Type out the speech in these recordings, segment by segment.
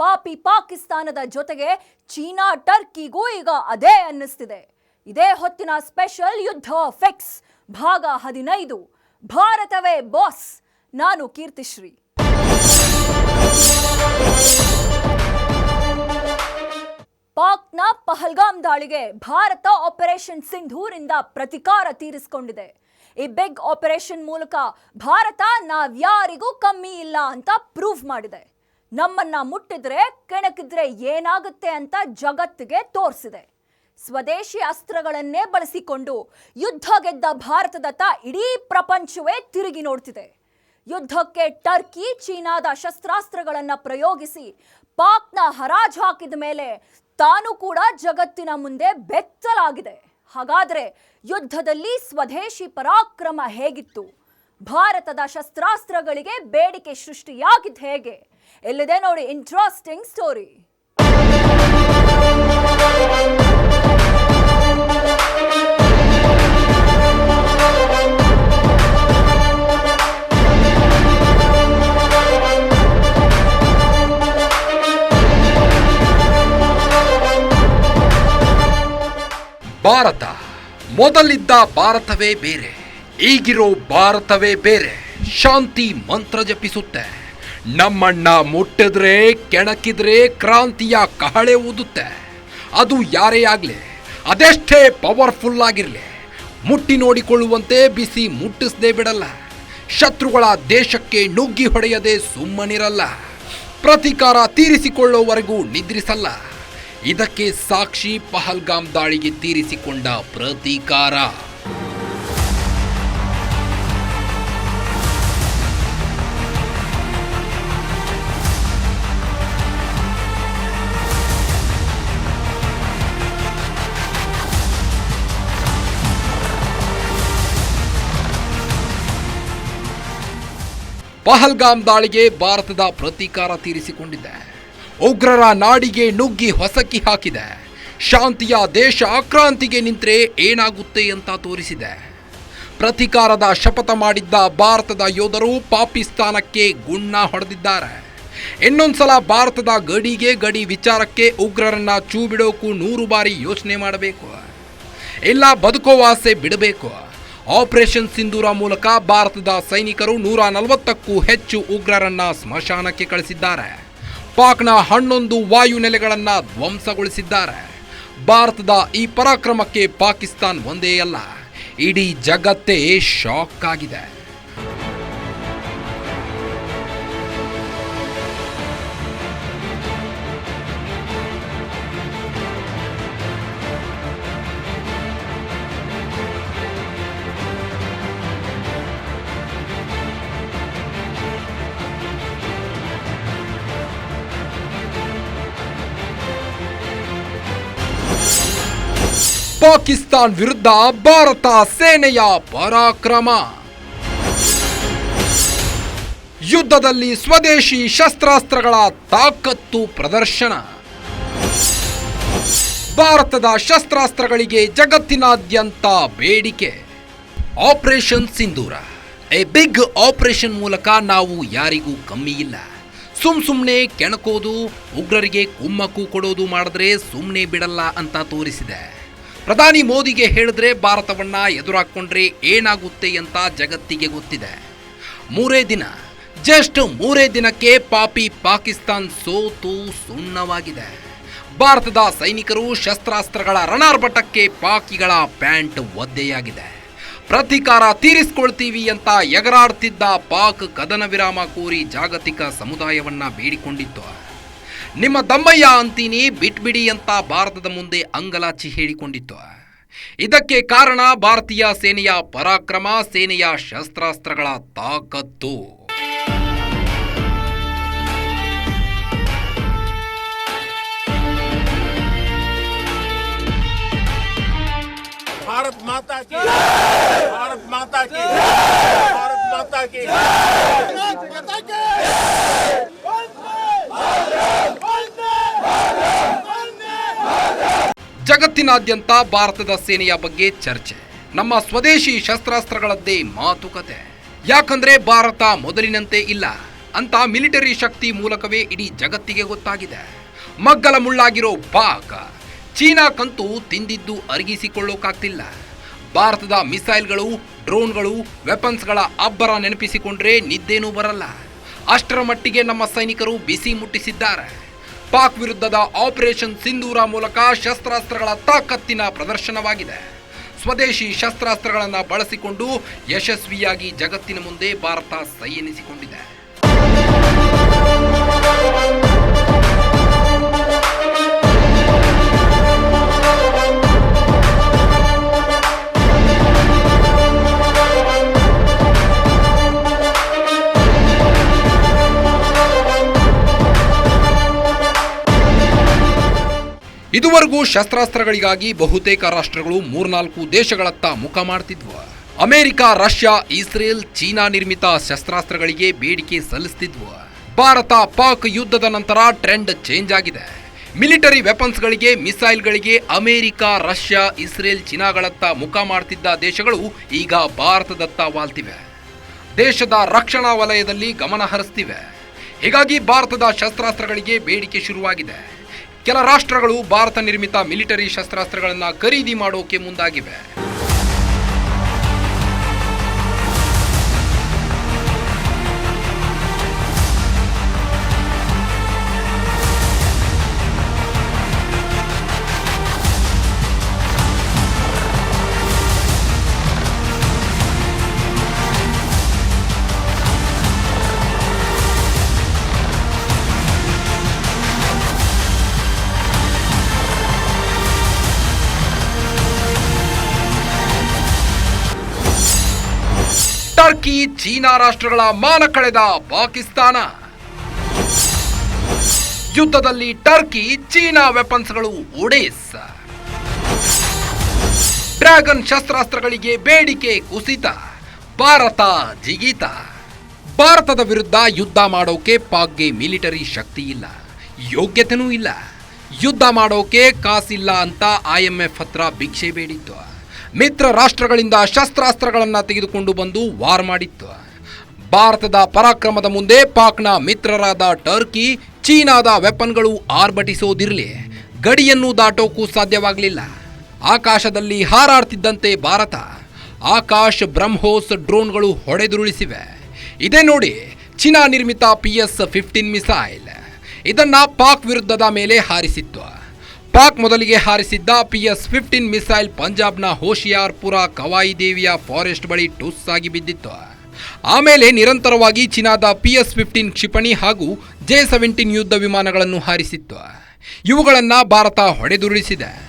ಪಾಪಿ ಪಾಕಿಸ್ತಾನದ ಜೊತೆಗೆ ಚೀನಾ ಟರ್ಕಿಗೂ ಈಗ ಅದೇ ಅನ್ನಿಸ್ತಿದೆ. ಇದೇ ಹೊತ್ತಿನ ಸ್ಪೆಷಲ್ ಯುದ್ಧ ಫಿಕ್ಸ್, ಭಾಗ ಹದಿನೈದು. ಭಾರತವೇ ಬಾಸ್, ನಾನು ಕೀರ್ತಿಶ್ರೀ. ಪಾಕ್ನ ಪಹಲ್ಗಾಮ್ ದಾಳಿಗೆ ಭಾರತ ಆಪರೇಷನ್ ಸಿಂಧೂರಿಂದ ಪ್ರತಿಕಾರ ತೀರಿಸಿಕೊಂಡಿದೆ. ಈ ಬಿಗ್ ಆಪರೇಷನ್ ಮೂಲಕ ಭಾರತ ನಾವ್ಯಾರಿಗೂ ಕಮ್ಮಿ ಇಲ್ಲ ಅಂತ ಪ್ರೂವ್ ಮಾಡಿದೆ. ನಮ್ಮನ್ನ ಮುಟ್ಟಿದ್ರೆ, ಕೆಣಕಿದ್ರೆ ಏನಾಗುತ್ತೆ ಅಂತ ಜಗತ್ತಿಗೆ ತೋರಿಸಿದೆ. ಸ್ವದೇಶಿ ಅಸ್ತ್ರಗಳನ್ನೇ ಬಳಸಿಕೊಂಡು ಯುದ್ಧ ಗೆದ್ದ ಭಾರತದತ್ತ ಇಡೀ ಪ್ರಪಂಚವೇ ತಿರುಗಿ ನೋಡ್ತಿದೆ. ಯುದ್ಧಕ್ಕೆ ಟರ್ಕಿ, ಚೀನಾದ ಶಸ್ತ್ರಾಸ್ತ್ರಗಳನ್ನ ಪ್ರಯೋಗಿಸಿ ಪಾಕ್ನ ಹರಾಜು ಹಾಕಿದ ಮೇಲೆ ತಾನು ಕೂಡ ಜಗತ್ತಿನ ಮುಂದೆ ಬೆತ್ತಲಾಗಿದೆ. ಹಾಗಾದ್ರೆ ಯುದ್ಧದಲ್ಲಿ ಸ್ವದೇಶಿ ಪರಾಕ್ರಮ ಹೇಗಿತ್ತು? ಭಾರತದ ಶಸ್ತ್ರಾಸ್ತ್ರಗಳಿಗೆ ಬೇಡಿಕೆ ಸೃಷ್ಟಿಯಾಗಿದ್ದು ಹೇಗೆ? ಎಲ್ಲಿದೆ ನೋಡಿ ಇಂಟ್ರೆಸ್ಟಿಂಗ್ ಸ್ಟೋರಿ ಭಾರತ ಮೊದಲಿದ್ದ ಭಾರತವೇ ಬೇರೆ ಈಗಿರೋ ಭಾರತವೇ ಬೇರೆ ಶಾಂತಿ ಮಂತ್ರ ಜಪಿಸುತ್ತೆ. ನಮ್ಮಣ್ಣ ಮುಟ್ಟಿದ್ರೆ, ಕೆಣಕಿದ್ರೆ ಕ್ರಾಂತಿಯ ಕಹಳೆ ಊದುತ್ತೆ. ಅದು ಯಾರೇ ಆಗಲಿ, ಅದೆಷ್ಟೇ ಪವರ್ಫುಲ್ ಆಗಿರಲಿ, ಮುಟ್ಟಿ ನೋಡಿಕೊಳ್ಳುವಂತೆ ಬಿಸಿ ಮುಟ್ಟಿಸದೆ ಬಿಡಲ್ಲ. ಶತ್ರುಗಳ ದೇಶಕ್ಕೆ ನುಗ್ಗಿ ಹೊಡೆಯದೆ ಸುಮ್ಮನಿರಲ್ಲ. ಪ್ರತಿಕಾರ ತೀರಿಸಿಕೊಳ್ಳೋವರೆಗೂ ನಿದ್ರಿಸಲ್ಲ. ಇದಕ್ಕೆ ಸಾಕ್ಷಿ ಪಹಲ್ಗಾಮ್ ದಾಳಿಗೆ ತೀರಿಸಿಕೊಂಡ ಪ್ರತೀಕಾರ. ಪಹಲ್ಗಾಮ್ ದಾಳಿಗೆ ಭಾರತದ ಪ್ರತೀಕಾರ ತೀರಿಸಿಕೊಂಡಿದೆ. ಉಗ್ರರ ನಾಡಿಗೆ ನುಗ್ಗಿ ಹೊಸಕಿ ಹಾಕಿದೆ. ಶಾಂತಿಯ ದೇಶ ಆಕ್ರಾಂತಿಗೆ ನಿಂತರೆ ಏನಾಗುತ್ತೆ ಅಂತ ತೋರಿಸಿದೆ. ಪ್ರತೀಕಾರದ ಶಪಥ ಮಾಡಿದ್ದ ಭಾರತದ ಯೋಧರು ಪಾಕಿಸ್ತಾನಕ್ಕೆ ಗುಣ್ಣ ಹೊಡೆದಿದ್ದಾರೆ. ಇನ್ನೊಂದ್ಸಲ ಭಾರತದ ಗಡಿಗೆ ಗಡಿ ವಿಚಾರಕ್ಕೆ ಉಗ್ರರನ್ನ ಚೂ ಬಿಡೋಕು ನೂರು ಬಾರಿ ಯೋಚನೆ ಮಾಡಬೇಕು. ಇಲ್ಲ ಬದುಕೋ ಆಸೆ ಬಿಡಬೇಕು. ಆಪರೇಷನ್ ಸಿಂಧೂರ ಮೂಲಕ ಭಾರತದ ಸೈನಿಕರು ನೂರ ನಲವತ್ತಕ್ಕೂ ಹೆಚ್ಚು ಉಗ್ರರನ್ನ ಸ್ಮಶಾನಕ್ಕೆ ಕಳಿಸಿದ್ದಾರೆ. ಪಾಕ್ನ ಹನ್ನೊಂದು ವಾಯು ನೆಲೆಗಳನ್ನ ಧ್ವಂಸಗೊಳಿಸಿದ್ದಾರೆ. ಭಾರತದ ಈ ಪರಾಕ್ರಮಕ್ಕೆ ಪಾಕಿಸ್ತಾನ್ ಒಂದೇ ಅಲ್ಲ, ಇಡೀ ಜಗತ್ತೇ ಶಾಕ್ ಆಗಿದೆ. ಪಾಕಿಸ್ತಾನ್ ವಿರುದ್ಧ ಭಾರತ ಸೇನೆಯ ಪರಾಕ್ರಮ. ಯುದ್ಧದಲ್ಲಿ ಸ್ವದೇಶಿ ಶಸ್ತ್ರಾಸ್ತ್ರಗಳ ತಾಕತ್ತು ಪ್ರದರ್ಶನ. ಭಾರತದ ಶಸ್ತ್ರಾಸ್ತ್ರಗಳಿಗೆ ಜಗತ್ತಿನಾದ್ಯಂತ ಬೇಡಿಕೆ. Operation Sindoor. A big operation ಮೂಲಕ ನಾವು ಯಾರಿಗೂ ಕಮ್ಮಿ ಇಲ್ಲ. ಸುಮ್ ಸುಮ್ಮನೆ ಕೆಣಕೋದು, ಉಗ್ರರಿಗೆ ಕುಮ್ಮಕ್ಕು ಕೊಡೋದು ಮಾಡಿದ್ರೆ ಸುಮ್ಮನೆ ಬಿಡಲ್ಲ ಅಂತ ತೋರಿಸಿದೆ. ಪ್ರಧಾನಿ ಮೋದಿಗೆ ಹೇಳಿದ್ರೆ ಭಾರತವನ್ನ ಎದುರಾಕೊಂಡ್ರೆ ಏನಾಗುತ್ತೆ ಅಂತ ಜಗತ್ತಿಗೆ ಗೊತ್ತಿದೆ. ಮೂರೇ ದಿನ, ಜಸ್ಟ್ ಮೂರೇ ದಿನಕ್ಕೆ ಪಾಪಿ ಪಾಕಿಸ್ತಾನ್ ಸೋತು ಸುಣ್ಣವಾಗಿದೆ. ಭಾರತದ ಸೈನಿಕರು ಶಸ್ತ್ರಾಸ್ತ್ರಗಳ ರಣಾರ್ಭಟಕ್ಕೆ ಪಾಕಿಗಳ ಪ್ಯಾಂಟ್ ಒದ್ದೆಯಾಗಿದೆ. ಪ್ರತಿಕಾರ ತೀರಿಸಿಕೊಳ್ತೀವಿ ಅಂತ ಎಗರಾಡ್ತಿದ್ದ ಪಾಕ್ ಕದನ ವಿರಾಮ ಕೋರಿ ಜಾಗತಿಕ ಸಮುದಾಯವನ್ನ ಬೇಡಿಕೊಂಡಿತ್ತು. ನಿಮ್ಮ ದಮ್ಮಯ್ಯ ಅಂತೀನಿ, ಬಿಟ್ಬಿಡಿ ಅಂತ ಭಾರತದ ಮುಂದೆ ಅಂಗಲಾಚಿ ಹೇಳಿಕೊಂಡಿತ್ತು. ಇದಕ್ಕೆ ಕಾರಣ ಭಾರತೀಯ ಸೇನೆಯ ಪರಾಕ್ರಮ, ಸೇನೆಯ ಶಸ್ತ್ರಾಸ್ತ್ರಗಳ ತಾಕತ್ತು. ಭಾರತ್ ಮಾತಾ ಭಾರತ್ ಮಾತಾ ಭಾರತ್ ಮಾತಾ ಜಗತ್ತಿನಾದ್ಯಂತ ಭಾರತದ ಸೇನೆಯ ಬಗ್ಗೆ ಚರ್ಚೆ. ನಮ್ಮ ಸ್ವದೇಶಿ ಶಸ್ತ್ರಾಸ್ತ್ರಗಳದ್ದೇ ಮಾತುಕತೆ. ಯಾಕಂದ್ರೆ ಭಾರತ ಮೊದಲಿನಂತೆ ಇಲ್ಲ. ಅಂತ ಮಿಲಿಟರಿ ಶಕ್ತಿ ಮೂಲಕವೇ ಇಡೀ ಜಗತ್ತಿಗೆ ಗೊತ್ತಾಗಿದೆ. ಮಗ್ಗಲ ಮುಳ್ಳಾಗಿರೋ ಪಾಕ್ ಚೀನಾಕ್ಕಂತೂ ತಿಂದಿದ್ದು ಅರಗಿಸಿಕೊಳ್ಳೋಕಾಗ್ತಿಲ್ಲ. ಭಾರತದ ಮಿಸೈಲ್ಗಳು, ಡ್ರೋನ್ಗಳು, ವೆಪನ್ಸ್ಗಳ ಅಬ್ಬರ ನೆನಪಿಸಿಕೊಂಡ್ರೆ ನಿದ್ದೇನೂ ಬರಲ್ಲ. ಅಷ್ಟರ ಮಟ್ಟಿಗೆ ನಮ್ಮ ಸೈನಿಕರು ಬಿಸಿ ಮುಟ್ಟಿಸಿದ್ದಾರೆ. ಪಾಕ್ ವಿರುದ್ಧದ ಆಪರೇಷನ್ ಸಿಂಧೂರ ಮೂಲಕ ಶಸ್ತ್ರಾಸ್ತ್ರಗಳ ತಾಕತ್ತಿನ ಪ್ರದರ್ಶನವಾಗಿದೆ. ಸ್ವದೇಶಿ ಶಸ್ತ್ರಾಸ್ತ್ರಗಳನ್ನು ಬಳಸಿಕೊಂಡು ಯಶಸ್ವಿಯಾಗಿ ಜಗತ್ತಿನ ಮುಂದೆ ಭಾರತ ಸೈ ಎನಿಸಿಕೊಂಡಿದೆ ಇದುವರೆಗೂ ಶಸ್ತ್ರಾಸ್ತ್ರಗಳಿಗಾಗಿ ಬಹುತೇಕ ರಾಷ್ಟ್ರಗಳು ಮೂರ್ನಾಲ್ಕು ದೇಶಗಳತ್ತ ಮುಖ ಮಾಡ್ತಿದ್ವು. ಅಮೆರಿಕ, ರಷ್ಯಾ, ಇಸ್ರೇಲ್, ಚೀನಾ ನಿರ್ಮಿತ ಶಸ್ತ್ರಾಸ್ತ್ರಗಳಿಗೆ ಬೇಡಿಕೆ ಸಲ್ಲಿಸ್ತಿದ್ವು. ಭಾರತ ಪಾಕ್ ಯುದ್ಧದ ನಂತರ ಟ್ರೆಂಡ್ ಚೇಂಜ್ ಆಗಿದೆ. ಮಿಲಿಟರಿ ವೆಪನ್ಸ್ಗಳಿಗೆ, ಮಿಸೈಲ್ಗಳಿಗೆ ಅಮೆರಿಕ, ರಷ್ಯಾ, ಇಸ್ರೇಲ್, ಚೀನಾಗಳತ್ತ ಮುಖ ಮಾಡ್ತಿದ್ದ ದೇಶಗಳು ಈಗ ಭಾರತದತ್ತ ವಾಲ್ತಿವೆ. ದೇಶದ ರಕ್ಷಣಾ ವಲಯದಲ್ಲಿ ಗಮನ ಹರಿಸ್ತಿವೆ. ಹೀಗಾಗಿ ಭಾರತದ ಶಸ್ತ್ರಾಸ್ತ್ರಗಳಿಗೆ ಬೇಡಿಕೆ ಶುರುವಾಗಿದೆ. ಕೆಲ ರಾಷ್ಟ್ರಗಳು ಭಾರತ ನಿರ್ಮಿತ ಮಿಲಿಟರಿ ಶಸ್ತ್ರಾಸ್ತ್ರಗಳನ್ನು ಖರೀದಿ ಮಾಡೋಕೆ ಮುಂದಾಗಿವೆ. ಟರ್ಕಿ ಚೀನಾ ರಾಷ್ಟ್ರಗಳ ಮಾನ ಕಳೆದ ಪಾಕಿಸ್ತಾನ. ಯುದ್ಧದಲ್ಲಿ ಟರ್ಕಿ ಚೀನಾ ವೆಪನ್ಸ್ಗಳು ಒಡೇಸ್. ಡ್ರ್ಯಾಗನ್ ಶಸ್ತ್ರಾಸ್ತ್ರಗಳಿಗೆ ಬೇಡಿಕೆ ಕುಸಿತ. ಭಾರತ ಜಿಗಿತ. ಭಾರತದ ವಿರುದ್ಧ ಯುದ್ಧ ಮಾಡೋಕೆ ಪಾಕ್ಗೆ ಮಿಲಿಟರಿ ಶಕ್ತಿ ಇಲ್ಲ. ಯೋಗ್ಯತೆನೂ ಇಲ್ಲ. ಯುದ್ಧ ಮಾಡೋಕೆ ಕಾಸಿಲ್ಲ ಅಂತ ಐಎಂಎಫ್ ಹತ್ರ ಭಿಕ್ಷೆ ಬೇಡಿತ್ತು. ಮಿತ್ರ ರಾಷ್ಟ್ರಗಳಿಂದ ಶಸ್ತ್ರಾಸ್ತ್ರಗಳನ್ನು ತೆಗೆದುಕೊಂಡು ಬಂದು ವಾರ್ ಮಾಡಿತ್ತು. ಭಾರತದ ಪರಾಕ್ರಮದ ಮುಂದೆ ಪಾಕ್ನ ಮಿತ್ರರಾದ ಟರ್ಕಿ, ಚೀನಾದ ವೆಪನ್ಗಳು ಆರ್ಭಟಿಸೋದಿರಲಿ. ಗಡಿಯನ್ನು ದಾಟೋಕ್ಕೂ ಸಾಧ್ಯವಾಗಲಿಲ್ಲ. ಆಕಾಶದಲ್ಲಿ ಹಾರಾಡ್ತಿದ್ದಂತೆ ಭಾರತ. ಆಕಾಶ್ ಬ್ರಹ್ಮೋಸ್ ಡ್ರೋನ್ಗಳು ಹೊಡೆದುರುಳಿಸಿವೆ. ಇದೇ ನೋಡಿ, ಚೀನಾ ನಿರ್ಮಿತ ಪಿ ಎಸ್ ಫಿಫ್ಟೀನ್ ಮಿಸೈಲ್. ಇದನ್ನು ಪಾಕ್ ವಿರುದ್ಧದ ಮೇಲೆ ಹಾರಿಸಿತ್ತು. ಪಾಕ್ ಮೊದಲಿಗೆ ಹಾರಿಸಿದ್ದ ಪಿಎಸ್ ಫಿಫ್ಟೀನ್ ಮಿಸೈಲ್ ಪಂಜಾಬ್ನ ಹೋಶಿಯಾರ್ಪುರ ಕವಾಯಿ ದೇವಿಯ ಫಾರೆಸ್ಟ್ ಬಳಿ ಟುಸ್ ಆಗಿ ಬಿದ್ದಿತ್ತು. ಆಮೇಲೆ ನಿರಂತರವಾಗಿ ಚೀನಾದ ಪಿ ಎಸ್ ಫಿಫ್ಟೀನ್ ಕ್ಷಿಪಣಿ ಹಾಗೂ ಜೆ ಸೆವೆಂಟೀನ್ ಯುದ್ಧ ವಿಮಾನಗಳನ್ನು ಹಾರಿಸಿತ್ತು. ಇವುಗಳನ್ನು ಭಾರತ ಹೊಡೆದುರುಳಿಸಿದೆ.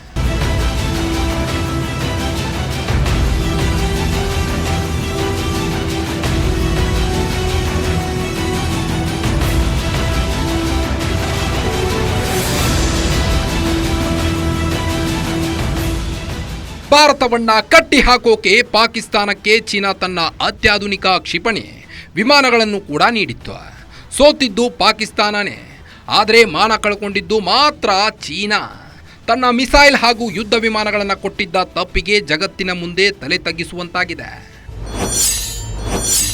ಭಾರತವನ್ನ ಕಟ್ಟಿ ಹಾಕೋಕೆ ಪಾಕಿಸ್ತಾನಕ್ಕೆ ಚೀನಾ ತನ್ನ ಅತ್ಯಾಧುನಿಕ ಕ್ಷಿಪಣಿ ವಿಮಾನಗಳನ್ನು ಕೂಡ ನೀಡಿತ್ತು. ಸೋತಿದ್ದು ಪಾಕಿಸ್ತಾನನೇ. ಆದರೆ ಮಾನ ಕಳ್ಕೊಂಡಿದ್ದು ಮಾತ್ರ ಚೀನಾ. ತನ್ನ ಮಿಸೈಲ್ ಹಾಗೂ ಯುದ್ಧ ವಿಮಾನಗಳನ್ನು ಕೊಟ್ಟಿದ್ದ ತಪ್ಪಿಗೆ ಜಗತ್ತಿನ ಮುಂದೆ ತಲೆ ತಗ್ಗಿಸುವಂತಾಗಿದೆ.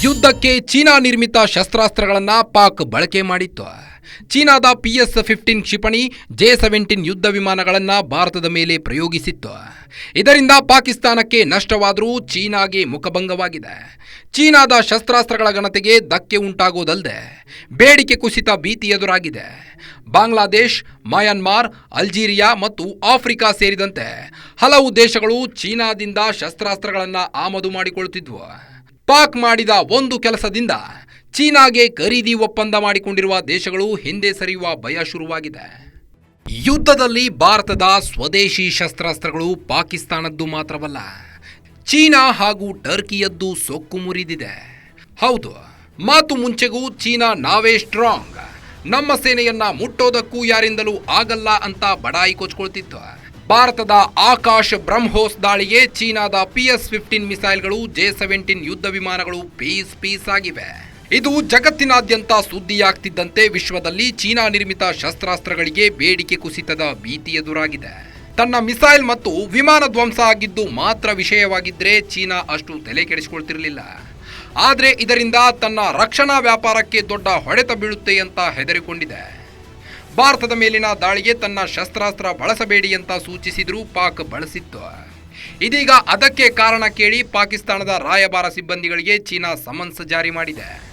ಯುದ್ಧಕ್ಕೆ ಚೀನಾ ನಿರ್ಮಿತ ಶಸ್ತ್ರಾಸ್ತ್ರಗಳನ್ನು ಪಾಕ್ ಬಳಕೆ ಮಾಡಿತ್ತು. ಚೀನಾದ ಪಿ ಎಸ್ ಫಿಫ್ಟೀನ್ ಕ್ಷಿಪಣಿ ಜೆ ಸೆವೆಂಟೀನ್ ಯುದ್ಧ ವಿಮಾನಗಳನ್ನು ಭಾರತದ ಮೇಲೆ ಪ್ರಯೋಗಿಸಿತ್ತು. ಇದರಿಂದ ಪಾಕಿಸ್ತಾನಕ್ಕೆ ನಷ್ಟವಾದರೂ ಚೀನಾಗೆ ಮುಖಭಂಗವಾಗಿದೆ. ಚೀನಾದ ಶಸ್ತ್ರಾಸ್ತ್ರಗಳ ಘನತೆಗೆ ಧಕ್ಕೆ ಉಂಟಾಗೋದಲ್ಲದೆ ಬೇಡಿಕೆ ಕುಸಿತ ಭೀತಿ ಎದುರಾಗಿದೆ. ಬಾಂಗ್ಲಾದೇಶ್, ಮಯನ್ಮಾರ್, ಅಲ್ಜೀರಿಯಾ ಮತ್ತು ಆಫ್ರಿಕಾ ಸೇರಿದಂತೆ ಹಲವು ದೇಶಗಳು ಚೀನಾದಿಂದ ಶಸ್ತ್ರಾಸ್ತ್ರಗಳನ್ನು ಆಮದು ಮಾಡಿಕೊಳ್ಳುತ್ತಿದ್ವು. ಪಾಕ್ ಮಾಡಿದ ಒಂದು ಕೆಲಸದಿಂದ ಚೀನಾಗೆ ಖರೀದಿ ಒಪ್ಪಂದ ಮಾಡಿಕೊಂಡಿರುವ ದೇಶಗಳು ಹಿಂದೆ ಸರಿಯುವ ಭಯ ಶುರುವಾಗಿದೆ. ಯುದ್ಧದಲ್ಲಿ ಭಾರತದ ಸ್ವದೇಶಿ ಶಸ್ತ್ರಾಸ್ತ್ರಗಳು ಪಾಕಿಸ್ತಾನದ್ದು ಮಾತ್ರವಲ್ಲ, ಚೀನಾ ಹಾಗೂ ಟರ್ಕಿಯದ್ದು ಸೊಕ್ಕು ಮುರಿದಿದೆ. ಹೌದು, ಮಾತು ಮುಂಚೆಗೂ ಚೀನಾ ನಾವೇ ಸ್ಟ್ರಾಂಗ್ ನಮ್ಮ ಸೇನೆಯನ್ನ ಮುಟ್ಟೋದಕ್ಕೂ ಯಾರಿಂದಲೂ ಆಗಲ್ಲ ಅಂತ ಬಡಾಯಿ ಕೊಚ್ಕೊಳ್ತಿತ್ತು. ಭಾರತದ ಆಕಾಶ್ ಬ್ರಹ್ಮೋಸ್ ದಾಳಿಗೆ ಚೀನಾದ ಪಿ ಎಸ್ ಫಿಫ್ಟೀನ್ ಮಿಸೈಲ್ಗಳು ಜೆ ಸೆವೆಂಟೀನ್ ಯುದ್ಧ ವಿಮಾನಗಳು ಪೀಸ್ ಪೀಸ್ ಆಗಿವೆ. ಇದು ಜಗತ್ತಿನಾದ್ಯಂತ ಸುದ್ದಿಯಾಗ್ತಿದ್ದಂತೆ ವಿಶ್ವದಲ್ಲಿ ಚೀನಾ ನಿರ್ಮಿತ ಶಸ್ತ್ರಾಸ್ತ್ರಗಳಿಗೆ ಬೇಡಿಕೆ ಕುಸಿತದ ಭೀತಿ ಎದುರಾಗಿದೆ. ತನ್ನ ಮಿಸೈಲ್ ಮತ್ತು ವಿಮಾನ ಧ್ವಂಸ ಆಗಿದ್ದು ಮಾತ್ರ ವಿಷಯವಾಗಿದ್ದರೆ ಚೀನಾ ಅಷ್ಟು ತಲೆ ಕೆಡಿಸಿಕೊಳ್ತಿರಲಿಲ್ಲ. ಆದರೆ ಇದರಿಂದ ತನ್ನ ರಕ್ಷಣಾ ವ್ಯಾಪಾರಕ್ಕೆ ದೊಡ್ಡ ಹೊಡೆತ ಬೀಳುತ್ತೆ ಅಂತ ಹೆದರಿಕೊಂಡಿದೆ. ಭಾರತದ ಮೇಲಿನ ದಾಳಿಗೆ ತನ್ನ ಶಸ್ತ್ರಾಸ್ತ್ರ ಬಳಸಬೇಡಿ ಅಂತ ಸೂಚಿಸಿದರೂ ಪಾಕ್ ಬಳಸಿತ್ತು. ಇದೀಗ ಅದಕ್ಕೆ ಕಾರಣ ಕೇಳಿ ಪಾಕಿಸ್ತಾನದ ರಾಯಭಾರ ಸಿಬ್ಬಂದಿಗಳಿಗೆ ಚೀನಾ ಸಮನ್ಸ್ ಜಾರಿ ಮಾಡಿದೆ.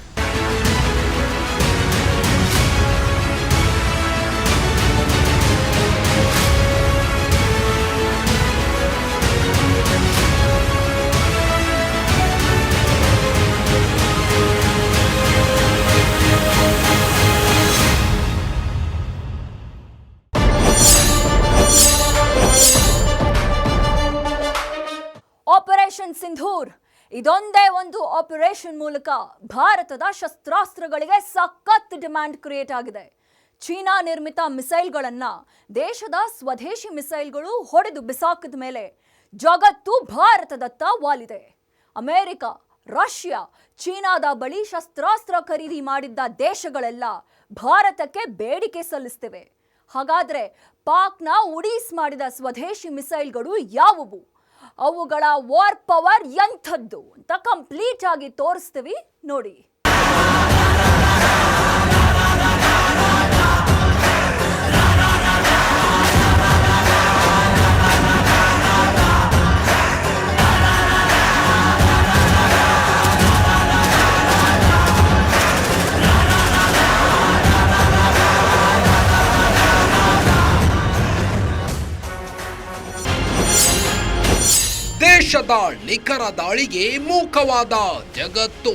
ಆಪರೇಷನ್ ಮೂಲಕ ಭಾರತದ ಶಸ್ತ್ರಾಸ್ತ್ರಗಳಿಗೆ ಸಖತ್ ಡಿಮ್ಯಾಂಡ್ ಕ್ರಿಯೇಟ್ ಆಗಿದೆ. ಚೀನಾ ನಿರ್ಮಿತ ಮಿಸೈಲ್ಗಳನ್ನು ದೇಶದ ಸ್ವದೇಶಿ ಮಿಸೈಲ್ಗಳು ಹೊಡೆದು ಬಿಸಾಕಿದ ಮೇಲೆ ಜಗತ್ತು ಭಾರತದತ್ತ ವಾಲಿದೆ. ಅಮೆರಿಕ, ರಷ್ಯಾ, ಚೀನಾದ ಬಳಿ ಶಸ್ತ್ರಾಸ್ತ್ರ ಖರೀದಿ ಮಾಡಿದ್ದ ದೇಶಗಳೆಲ್ಲ ಭಾರತಕ್ಕೆ ಬೇಡಿಕೆ ಸಲ್ಲಿಸ್ತಿವೆ. ಹಾಗಾದರೆ ಪಾಕ್ನ ಉಡೀಸ್ ಮಾಡಿದ ಸ್ವದೇಶಿ ಮಿಸೈಲ್ಗಳು ಯಾವುವು? ಅವುಗಳ ವಾರ್ ಪವರ್ ಎಂಥದ್ದು ಅಂತ ಕಂಪ್ಲೀಟ್ ಆಗಿ ತೋರಿಸ್ತೀವಿ ನೋಡಿ. ದೇಶದ ನಿಖರ ದಾಳಿಗೆ ಮೂಕವಾದ ಜಗತ್ತು.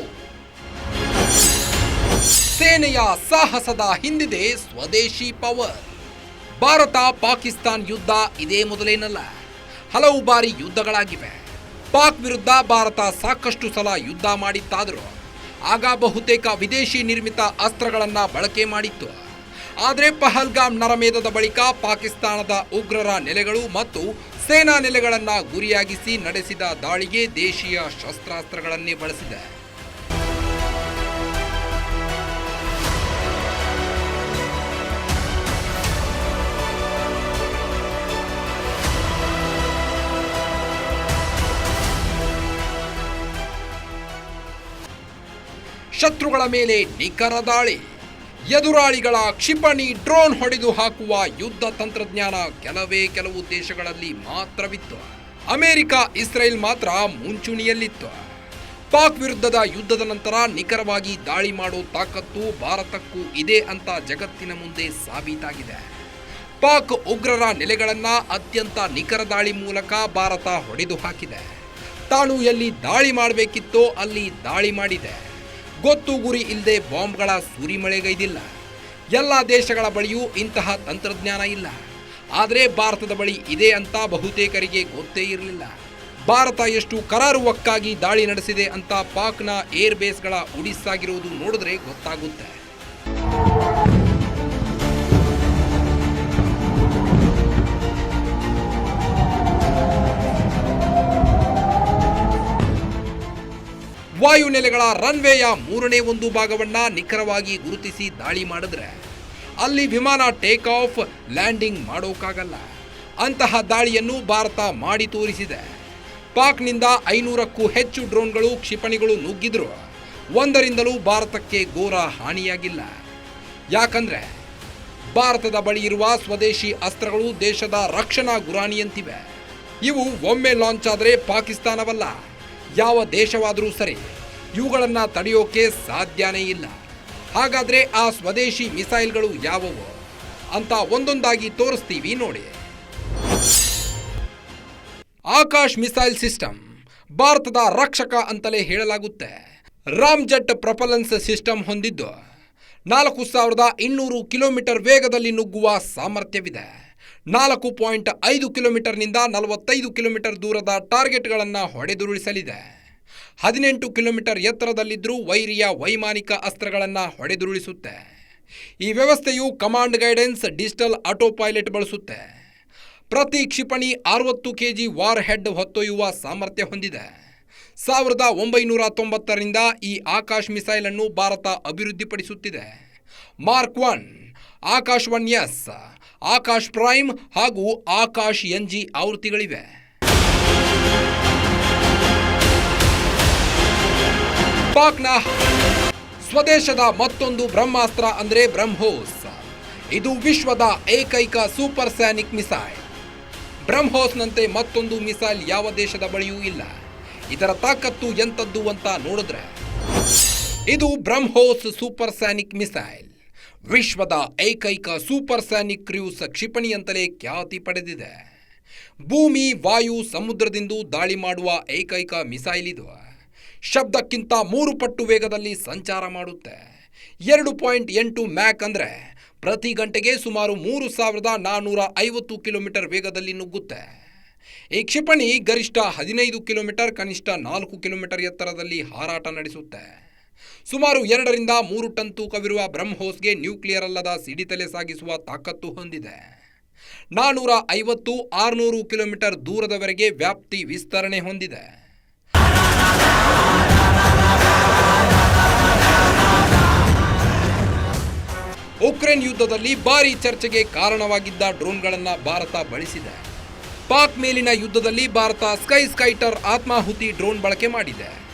ಸೇನೆಯ ಸಾಹಸದ ಹಿಂದಿದೆ ಸ್ವದೇಶಿ ಪವರ್. ಭಾರತ ಪಾಕಿಸ್ತಾನ್ ಯುದ್ಧ ಇದೇ ಮೊದಲೇನಲ್ಲ. ಹಲವು ಬಾರಿ ಯುದ್ಧಗಳಾಗಿವೆ. ಪಾಕ್ ವಿರುದ್ಧ ಭಾರತ ಸಾಕಷ್ಟು ಸಲ ಯುದ್ಧ ಮಾಡಿತ್ತಾದರೂ, ಆಗ ಬಹುತೇಕ ವಿದೇಶಿ ನಿರ್ಮಿತ ಅಸ್ತ್ರಗಳನ್ನು ಬಳಕೆ ಮಾಡಿತ್ತು. ಆದರೆ ಪಹಲ್ಗಾಮ್ ನರಮೇಧದ ಬಳಿಕ ಪಾಕಿಸ್ತಾನದ ಉಗ್ರರ ನೆಲೆಗಳು ಮತ್ತು ಸೇನಾ ನೆಲೆಗಳನ್ನು ಗುರಿಯಾಗಿಸಿ ನಡೆಸಿದ ದಾಳಿಗೆ ದೇಶೀಯ ಶಸ್ತ್ರಾಸ್ತ್ರಗಳನ್ನೇ ಬಳಸಿದೆ. ಶತ್ರುಗಳ ಮೇಲೆ ನಿಖರ ದಾಳಿ. ಎದುರಾಳಿಗಳ ಕ್ಷಿಪಣಿ ಡ್ರೋನ್ ಹೊಡೆದು ಹಾಕುವ ಯುದ್ಧ ತಂತ್ರಜ್ಞಾನ ಕೆಲವೇ ಕೆಲವು ದೇಶಗಳಲ್ಲಿ ಮಾತ್ರವಿತ್ತು. ಅಮೆರಿಕ, ಇಸ್ರೇಲ್ ಮಾತ್ರ ಮುಂಚೂಣಿಯಲ್ಲಿತ್ತು. ಪಾಕ್ ವಿರುದ್ಧದ ಯುದ್ಧದ ನಂತರ ನಿಖರವಾಗಿ ದಾಳಿ ಮಾಡೋ ತಾಕತ್ತು ಭಾರತಕ್ಕೂ ಇದೆ ಅಂತ ಜಗತ್ತಿನ ಮುಂದೆ ಸಾಬೀತಾಗಿದೆ. ಪಾಕ್ ಉಗ್ರರ ನೆಲೆಗಳನ್ನು ಅತ್ಯಂತ ನಿಖರ ದಾಳಿ ಮೂಲಕ ಭಾರತ ಹೊಡೆದು ಹಾಕಿದೆ. ತಾನು ಎಲ್ಲಿ ದಾಳಿ ಮಾಡಬೇಕಿತ್ತೋ ಅಲ್ಲಿ ದಾಳಿ ಮಾಡಿದೆ. ಗೊತ್ತು ಗುರಿ ಇಲ್ಲದೆ ಬಾಂಬ್ಗಳ ಸೂರಿಮಳೆಗೈದಿಲ್ಲ. ಎಲ್ಲ ದೇಶಗಳ ಬಳಿಯೂ ಇಂತಹ ತಂತ್ರಜ್ಞಾನ ಇಲ್ಲ. ಆದರೆ ಭಾರತದ ಬಳಿ ಇದೆ ಅಂತ ಬಹುತೇಕರಿಗೆ ಗೊತ್ತೇ ಇರಲಿಲ್ಲ. ಭಾರತ ಎಷ್ಟು ಕರಾರುವಕ್ಕಾಗಿ ದಾಳಿ ನಡೆಸಿದೆ ಅಂತ ಪಾಕ್ನ ಏರ್ ಬೇಸ್ಗಳ ಉಡಿಸಾಗಿರುವುದು ನೋಡಿದ್ರೆ ಗೊತ್ತಾಗುತ್ತೆ. ವಾಯುನೆಲೆಗಳ ರನ್ವೇಯ ಮೂರನೇ ಒಂದು ಭಾಗವನ್ನ ನಿಖರವಾಗಿ ಗುರುತಿಸಿ ದಾಳಿ ಮಾಡಿದ್ರೆ ಅಲ್ಲಿ ವಿಮಾನ ಟೇಕ್ ಆಫ್ ಲ್ಯಾಂಡಿಂಗ್ ಮಾಡೋಕ್ಕಾಗಲ್ಲ ಅಂತಹ ದಾಳಿಯನ್ನು ಭಾರತ ಮಾಡಿ ತೋರಿಸಿದೆ. ಪಾಕ್ನಿಂದ ಐನೂರಕ್ಕೂ ಹೆಚ್ಚು ಡ್ರೋನ್ಗಳು ಕ್ಷಿಪಣಿಗಳು ನುಗ್ಗಿದ್ರು. ಒಂದರಿಂದಲೂ ಭಾರತಕ್ಕೆ ಘೋರ ಹಾನಿಯಾಗಿಲ್ಲ. ಯಾಕಂದ್ರೆ ಭಾರತದ ಬಳಿ ಇರುವ ಸ್ವದೇಶಿ ಅಸ್ತ್ರಗಳು ದೇಶದ ರಕ್ಷಣಾ ಗುರಾಣಿಯಂತಿವೆ. ಇವು ಒಮ್ಮೆ ಲಾಂಚ್ ಆದರೆ ಪಾಕಿಸ್ತಾನವಲ್ಲ. ಯಾವ ದೇಶವಾದರೂ ಸರಿ ಇವುಗಳನ್ನು ತಡೆಯೋಕೆ ಸಾಧ್ಯನೇ ಇಲ್ಲ. ಹಾಗಾದರೆ ಆ ಸ್ವದೇಶಿ ಮಿಸೈಲ್ಗಳು ಯಾವುವು? ಅಂತ ಒಂದೊಂದಾಗಿ ತೋರಿಸ್ತೀವಿ ನೋಡಿ. ಆಕಾಶ್ ಮಿಸೈಲ್ ಸಿಸ್ಟಮ್ ಭಾರತದ ರಕ್ಷಕ ಅಂತಲೇ ಹೇಳಲಾಗುತ್ತೆ. ರಾಮ್ ಜಟ್ ಪ್ರಪಲೆನ್ಸ್ ಸಿಸ್ಟಮ್ ಹೊಂದಿದ್ದು ನಾಲ್ಕು ಸಾವಿರದ ಇನ್ನೂರು ಕಿಲೋಮೀಟರ್ ವೇಗದಲ್ಲಿ ನುಗ್ಗುವ ಸಾಮರ್ಥ್ಯವಿದೆ. ನಾಲ್ಕು ಪಾಯಿಂಟ್ ಐದು ಕಿಲೋಮೀಟರ್ನಿಂದ ನಲವತ್ತೈದು ಕಿಲೋಮೀಟರ್ ದೂರದ ಟಾರ್ಗೆಟ್ಗಳನ್ನು ಹೊಡೆದುರುಳಿಸಲಿದೆ. ಹದಿನೆಂಟು ಕಿಲೋಮೀಟರ್ ಎತ್ತರದಲ್ಲಿದ್ದರೂ ವೈರಿಯ ವೈಮಾನಿಕ ಅಸ್ತ್ರಗಳನ್ನು ಹೊಡೆದುರುಳಿಸುತ್ತೆ. ಈ ವ್ಯವಸ್ಥೆಯು command guidance, digital auto pilot ಬಳಸುತ್ತೆ. ಪ್ರತಿ ಕ್ಷಿಪಣಿ ಅರವತ್ತು ಕೆಜಿ ವಾರ್ ಹೆಡ್ ಹೊತ್ತೊಯ್ಯುವ ಸಾಮರ್ಥ್ಯ ಹೊಂದಿದೆ. ಸಾವಿರದ ಒಂಬೈನೂರ ತೊಂಬತ್ತರಿಂದ ಈ ಆಕಾಶ್ ಮಿಸೈಲ್ ಅನ್ನು Bharat ಅಭಿವೃದ್ಧಿಪಡಿಸುತ್ತಿದೆ. Mark one Akash one S Akash prime ಹಾಗೂ ಆಕಾಶ್ ಎನ್ ಜಿ ಆವೃತ್ತಿಗಳಿವೆ. ಪಾಕ್ನ ಸ್ವದೇಶದ ಮತ್ತೊಂದು ಬ್ರಹ್ಮಾಸ್ತ್ರ ಅಂದ್ರೆ ಬ್ರಹ್ಮೋಸ್. ಇದು ವಿಶ್ವದ ಏಕೈಕ ಸೂಪರ್ ಸ್ಯಾನಿಕ್ ಮಿಸೈಲ್. ಬ್ರಹ್ಮೋಸ್ನಂತೆ ಮತ್ತೊಂದು ಮಿಸೈಲ್ ಯಾವ ದೇಶದ ಬಳಿಯೂ ಇಲ್ಲ. ಇದರ ತಾಕತ್ತು ಎಂಥದ್ದು ಅಂತ ನೋಡಿದ್ರೆ, ಇದು ಬ್ರಹ್ಮೋಸ್ ಸೂಪರ್ ಸ್ಯಾನಿಕ್ ಮಿಸೈಲ್. ವಿಶ್ವದ ಏಕೈಕ ಸೂಪರ್ ಸ್ಯಾನಿಕ್ ಕ್ರ್ಯೂಸ್ ಕ್ಷಿಪಣಿ ಅಂತಲೇ ಖ್ಯಾತಿ ಪಡೆದಿದೆ. ಭೂಮಿ, ವಾಯು, ಸಮುದ್ರದಿಂದ ದಾಳಿ ಮಾಡುವ ಏಕೈಕ ಮಿಸೈಲ್ ಇದು. ಶಬ್ದಕ್ಕಿಂತ ಮೂರು ಪಟ್ಟು ವೇಗದಲ್ಲಿ ಸಂಚಾರ ಮಾಡುತ್ತೆ. ಎರಡು ಪಾಯಿಂಟ್ ಎಂಟು ಮ್ಯಾಕ್ ಅಂದರೆ ಪ್ರತಿ ಗಂಟೆಗೆ ಸುಮಾರು ಮೂರು ಸಾವಿರದ ನಾನ್ನೂರ ಐವತ್ತು ಕಿಲೋಮೀಟರ್ ವೇಗದಲ್ಲಿ ನುಗ್ಗುತ್ತೆ. ಈ ಕ್ಷಿಪಣಿ ಗರಿಷ್ಠ ಹದಿನೈದು ಕಿಲೋಮೀಟರ್, ಕನಿಷ್ಠ ನಾಲ್ಕು ಕಿಲೋಮೀಟರ್ ಎತ್ತರದಲ್ಲಿ ಹಾರಾಟ ನಡೆಸುತ್ತೆ. ಸುಮಾರು ಎರಡರಿಂದ ಮೂರು ಟನ್ ತೂಕವಿರುವ ಬ್ರಹ್ಮೋಸ್ಗೆ ನ್ಯೂಕ್ಲಿಯರ್ ಅಲ್ಲದ ಸಿಡಿತಲೆ ಸಾಗಿಸುವ ತಾಕತ್ತು ಹೊಂದಿದೆ. ನಾನೂರ ಐವತ್ತು ಆರುನೂರು ಕಿಲೋಮೀಟರ್ ದೂರದವರೆಗೆ ವ್ಯಾಪ್ತಿ ವಿಸ್ತರಣೆ ಹೊಂದಿದೆ. ಉಕ್ರೇನ್ ಯುದ್ಧದಲ್ಲಿ ಭಾರಿ ಚರ್ಚೆಗೆ ಕಾರಣವಾಗಿದ್ದ ಡ್ರೋನ್ಗಳನ್ನು ಭಾರತ ಬಳಸಿದೆ. ಪಾಕ್ ಮೇಲಿನ ಯುದ್ಧದಲ್ಲಿ ಭಾರತ ಸ್ಕೈ ಸ್ಕೈಟರ್ ಆತ್ಮಾಹುತಿ ಡ್ರೋನ್ ಬಳಕೆ ಮಾಡಿದೆ.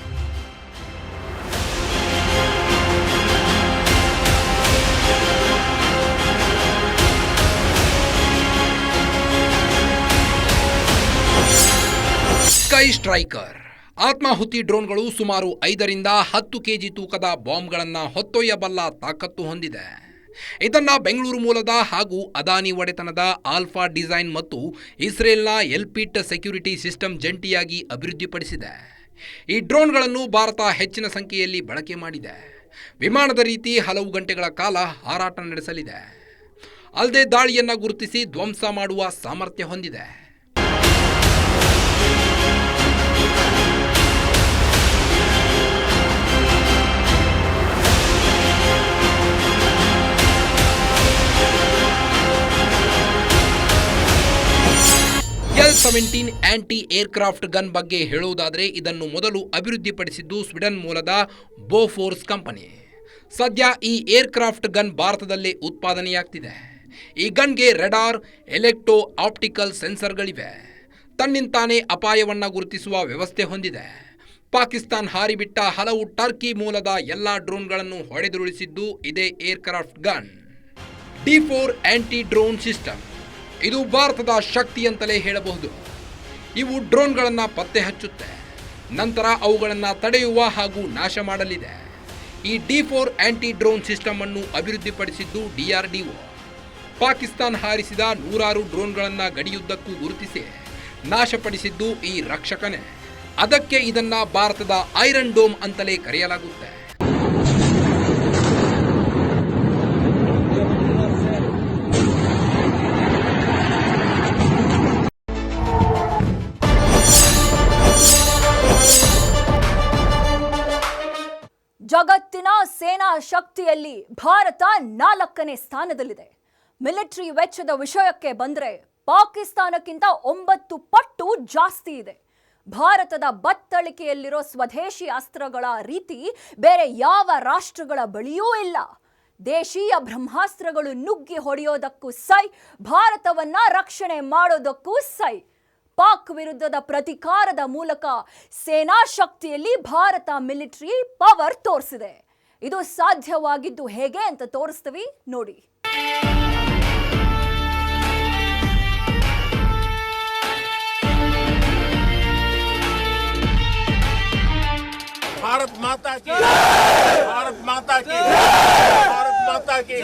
Sky striker. ಆತ್ಮಾಹುತಿ ಡ್ರೋನ್ಗಳು ಸುಮಾರು ಐದರಿಂದ ಹತ್ತು ಕೆಜಿ ತೂಕದ ಬಾಂಬ್ಗಳನ್ನು ಹೊತ್ತೊಯ್ಯಬಲ್ಲ ತಾಕತ್ತು ಹೊಂದಿದೆ. ಇದನ್ನ ಬೆಂಗಳೂರು ಮೂಲದ ಹಾಗೂ ಅದಾನಿ ಒಡೆತನದ ಆಲ್ಫಾ ಡಿಸೈನ್ ಮತ್ತು ಇಸ್ರೇಲ್ನ ಎಲ್ಪಿಟ್ ಸೆಕ್ಯೂರಿಟಿ ಸಿಸ್ಟಮ್ ಜಂಟಿಯಾಗಿ ಅಭಿವೃದ್ಧಿಪಡಿಸಿದೆ. ಈ ಡ್ರೋನ್ಗಳನ್ನು ಭಾರತ ಹೆಚ್ಚಿನ ಸಂಖ್ಯೆಯಲ್ಲಿ ಬಳಕೆ ಮಾಡಿದೆ. ವಿಮಾನದ ರೀತಿ ಹಲವು ಗಂಟೆಗಳ ಕಾಲ ಹಾರಾಟ ನಡೆಸಲಿದೆ. ಅಲ್ಲದೆ ದಾಳಿಯನ್ನು ಗುರುತಿಸಿ ಧ್ವಂಸ ಮಾಡುವ ಸಾಮರ್ಥ್ಯ ಹೊಂದಿದೆ. L seventeen anti aircraft gun ಬಗ್ಗೆ ಹೇಳುವುದಾದರೆ ಇದನ್ನು ಮೊದಲು ಅಭಿವೃದ್ಧಿಪಡಿಸಿದ್ದು ಸ್ವೀಡನ್ ಮೂಲದ ಬೋಫೋರ್ಸ್ ಕಂಪನಿ. ಸದ್ಯ ಈ ಏರ್ಕ್ರಾಫ್ಟ್ ಗನ್ ಭಾರತದಲ್ಲೇ ಉತ್ಪಾದನೆಯಾಗ್ತಿದೆ. ಈ ಗನ್ಗೆ ರೆಡಾರ್, ಎಲೆಕ್ಟ್ರೋ ಆಪ್ಟಿಕಲ್ ಸೆನ್ಸರ್ಗಳಿವೆ. ತನ್ನಿಂತಾನೇ ಅಪಾಯವನ್ನು ಗುರುತಿಸುವ ವ್ಯವಸ್ಥೆ ಹೊಂದಿದೆ. ಪಾಕಿಸ್ತಾನ್ ಹಾರಿಬಿಟ್ಟ ಹಲವು ಟರ್ಕಿ ಮೂಲದ ಎಲ್ಲ ಡ್ರೋನ್ಗಳನ್ನು ಹೊಡೆದುರುಳಿಸಿದ್ದು ಇದೇ aircraft gun. D four anti drone system. ಇದು ಭಾರತದ ಶಕ್ತಿ ಅಂತಲೇ ಹೇಳಬಹುದು. ಇವು ಡ್ರೋನ್ಗಳನ್ನು ಪತ್ತೆ ಹಚ್ಚುತ್ತೆ. ನಂತರ ಅವುಗಳನ್ನು ತಡೆಯುವ ಹಾಗೂ ನಾಶ ಮಾಡಲಿದೆ. ಈ D four anti drone system ಅನ್ನು ಅಭಿವೃದ್ಧಿಪಡಿಸಿದ್ದು ಡಿಆರ್ಡಿಒ ಪಾಕಿಸ್ತಾನ್ ಹಾರಿಸಿದ ನೂರಾರು ಡ್ರೋನ್ಗಳನ್ನು ಗಡಿಯುದ್ದಕ್ಕೂ ಗುರುತಿಸಿ ನಾಶಪಡಿಸಿದ್ದು ಈ ರಕ್ಷಕನೇ. ಅದಕ್ಕೆ ಇದನ್ನ ಭಾರತದ ಐರನ್ ಡೋಮ್ ಅಂತಲೇ ಕರೆಯಲಾಗುತ್ತೆ. ಸೇನಾ ಶಕ್ತಿಯಲ್ಲಿ ಭಾರತ ನಾಲ್ಕನೇ ಸ್ಥಾನದಲ್ಲಿದೆ. ಮಿಲಿಟರಿ ವೆಚ್ಚದ ವಿಷಯಕ್ಕೆ ಬಂದ್ರೆ ಪಾಕಿಸ್ತಾನಕ್ಕಿಂತ ಒಂಬತ್ತು ಪಟ್ಟು ಜಾಸ್ತಿ ಇದೆ. ಭಾರತದ ಬತ್ತಳಿಕೆಯಲ್ಲಿರೋ ಸ್ವದೇಶಿ ಅಸ್ತ್ರಗಳ ರೀತಿ ಬೇರೆ ಯಾವ ರಾಷ್ಟ್ರಗಳ ಬಳಿಯೂ ಇಲ್ಲ. ದೇಶೀಯ ಬ್ರಹ್ಮಾಸ್ತ್ರಗಳು ನುಗ್ಗಿ ಹೊಡೆಯೋದಕ್ಕೂ ಸೈ, ಭಾರತವನ್ನ ರಕ್ಷಣೆ ಮಾಡೋದಕ್ಕೂ ಸೈ. ಪಾಕ್ ವಿರುದ್ಧದ ಪ್ರತಿಕಾರದ ಮೂಲಕ ಸೇನಾ ಶಕ್ತಿಯಲ್ಲಿ ಭಾರತ ಮಿಲಿಟರಿ ಪವರ್ ತೋರಿಸಿದೆ. ಇದು ಸಾಧ್ಯವಾಗಿದ್ದು ಹೇಗೆ ಅಂತ ತೋರಿಸ್ತೀವಿ. ನೋಡಿ. ಭಾರತ್ ಮಾತಾ ಕಿ ಭಾರತ್ ಮಾತಾ ಕಿ ಭಾರತ್ ಮಾತಾ ಕಿ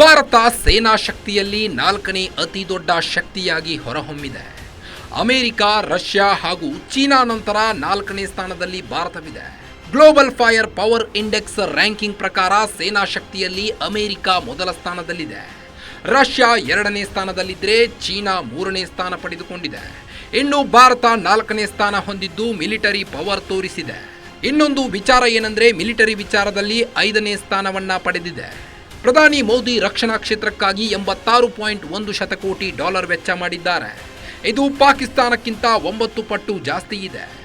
ಭಾರತ ಸೇನಾ ಶಕ್ತಿಯಲ್ಲಿ ನಾಲ್ಕನೇ ಅತಿ ದೊಡ್ಡ ಶಕ್ತಿಯಾಗಿ ಹೊರಹೊಮ್ಮಿದೆ. ಅಮೆರಿಕ ರಷ್ಯಾ ಹಾಗೂ ಚೀನಾ ನಂತರ ನಾಲ್ಕನೇ ಸ್ಥಾನದಲ್ಲಿ ಭಾರತವಿದೆ. Global fire power index ranking ಪ್ರಕಾರ ಸೇನಾ ಶಕ್ತಿಯಲ್ಲಿ ಅಮೆರಿಕ ಮೊದಲ ಸ್ಥಾನದಲ್ಲಿದೆ. ರಷ್ಯಾ ಎರಡನೇ ಸ್ಥಾನದಲ್ಲಿದ್ದರೆ ಚೀನಾ ಮೂರನೇ ಸ್ಥಾನ ಪಡೆದುಕೊಂಡಿದೆ. ಇನ್ನು ಭಾರತ ನಾಲ್ಕನೇ ಸ್ಥಾನ ಹೊಂದಿದ್ದು ಮಿಲಿಟರಿ ಪವರ್ ತೋರಿಸಿದೆ. ಇನ್ನೊಂದು ವಿಚಾರ ಏನಂದ್ರೆ ಮಿಲಿಟರಿ ವಿಚಾರದಲ್ಲಿ ಐದನೇ ಸ್ಥಾನವನ್ನ ಪಡೆದಿದೆ. ಪ್ರಧಾನಿ ಮೋದಿ ರಕ್ಷಣಾ ಕ್ಷೇತ್ರಕ್ಕಾಗಿ ಎಂಬತ್ತಾರು ಪಾಯಿಂಟ್ ಒಂದು ಶತಕೋಟಿ ಡಾಲರ್ ವೆಚ್ಚ ಮಾಡಿದ್ದಾರೆ. ಇದು ಪಾಕಿಸ್ತಾನಕ್ಕಿಂತ ಒಂಬತ್ತು ಪಟ್ಟು ಜಾಸ್ತಿ ಇದೆ.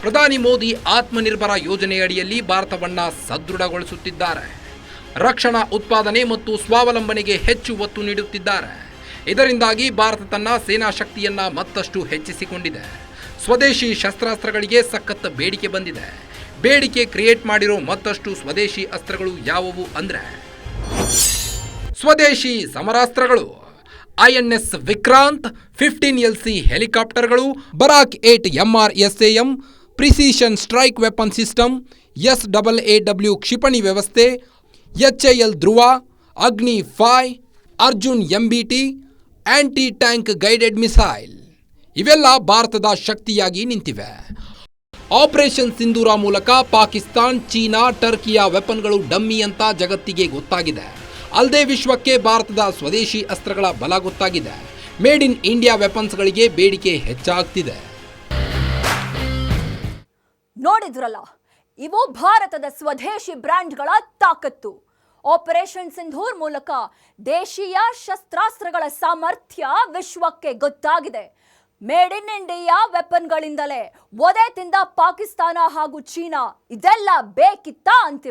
ಪ್ರಧಾನಿ ಮೋದಿ ಆತ್ಮನಿರ್ಭರ ಯೋಜನೆಯಡಿಯಲ್ಲಿ ಭಾರತವನ್ನು ಸದೃಢಗೊಳಿಸುತ್ತಿದ್ದಾರೆ. ರಕ್ಷಣಾ, ಉತ್ಪಾದನೆ ಮತ್ತು ಸ್ವಾವಲಂಬನೆಗೆ ಹೆಚ್ಚು ಒತ್ತು ನೀಡುತ್ತಿದ್ದಾರೆ. ಇದರಿಂದಾಗಿ ಭಾರತ ತನ್ನ ಸೇನಾ ಶಕ್ತಿಯನ್ನು ಮತ್ತಷ್ಟು ಹೆಚ್ಚಿಸಿಕೊಂಡಿದೆ. ಸ್ವದೇಶಿ ಶಸ್ತ್ರಾಸ್ತ್ರಗಳಿಗೆ ಸಖತ್ ಬೇಡಿಕೆ ಬಂದಿದೆ. ಬೇಡಿಕೆ ಕ್ರಿಯೇಟ್ ಮಾಡಿರೋ ಮತ್ತಷ್ಟು ಸ್ವದೇಶಿ ಅಸ್ತ್ರಗಳು ಯಾವುವು ಅಂದ್ರೆ ಸ್ವದೇಶಿ ಸಮರಾಸ್ತ್ರಗಳು INS Vikrant, fifteen L C ಹೆಲಿಕಾಪ್ಟರ್ಗಳು, Barak eight MR SAM precision strike weapon system, S double A W ಕ್ಷಿಪಣಿ ವ್ಯವಸ್ಥೆ, H A L Dhruv, Agni five, Arjun MBT anti tank guided missile. ಇವೆಲ್ಲ ಭಾರತದ ಶಕ್ತಿಯಾಗಿ ನಿಂತಿವೆ. ಆಪರೇಷನ್ ಸಿಂಧೂರ ಮೂಲಕ ಪಾಕಿಸ್ತಾನ್, ಚೀನಾ, ಟರ್ಕಿಯ ವೆಪನ್ಗಳು dummy ಅಂತ ಜಗತ್ತಿಗೆ ಗೊತ್ತಾಗಿದೆ. ಅಲ್ಲದೆ ವಿಶ್ವಕ್ಕೆ ಭಾರತದ ಸ್ವದೇಶಿ ಅಸ್ತ್ರಗಳ ಬಲ ಗೊತ್ತಾಗಿದೆ. ಮೇಡ್ ಇನ್ ಇಂಡಿಯಾ ವೆಪನ್ಸ್ಗಳಿಗೆ ಬೇಡಿಕೆ ಹೆಚ್ಚಾಗ್ತಿದೆ. ನೋಡಿದ್ರಲ್ಲ, ಇವು ಭಾರತದ ಸ್ವದೇಶಿ ಬ್ರ್ಯಾಂಡ್ಗಳ ತಾಕತ್ತು. ಆಪರೇಷನ್ ಸಿಂಧೂರ್ ಮೂಲಕ ದೇಶೀಯ ಶಸ್ತ್ರಾಸ್ತ್ರಗಳ ಸಾಮರ್ಥ್ಯ ವಿಶ್ವಕ್ಕೆ ಗೊತ್ತಾಗಿದೆ. ಮೇಡ್ ಇನ್ ಇಂಡಿಯಾ ವೆಪನ್ಗಳಿಂದಲೇ ಒದೆ ತಿಂದ ಪಾಕಿಸ್ತಾನ ಹಾಗೂ ಚೀನಾ ಇದೆಲ್ಲ ಬೇಕಿತ್ತ ಅಂತಿವೆ.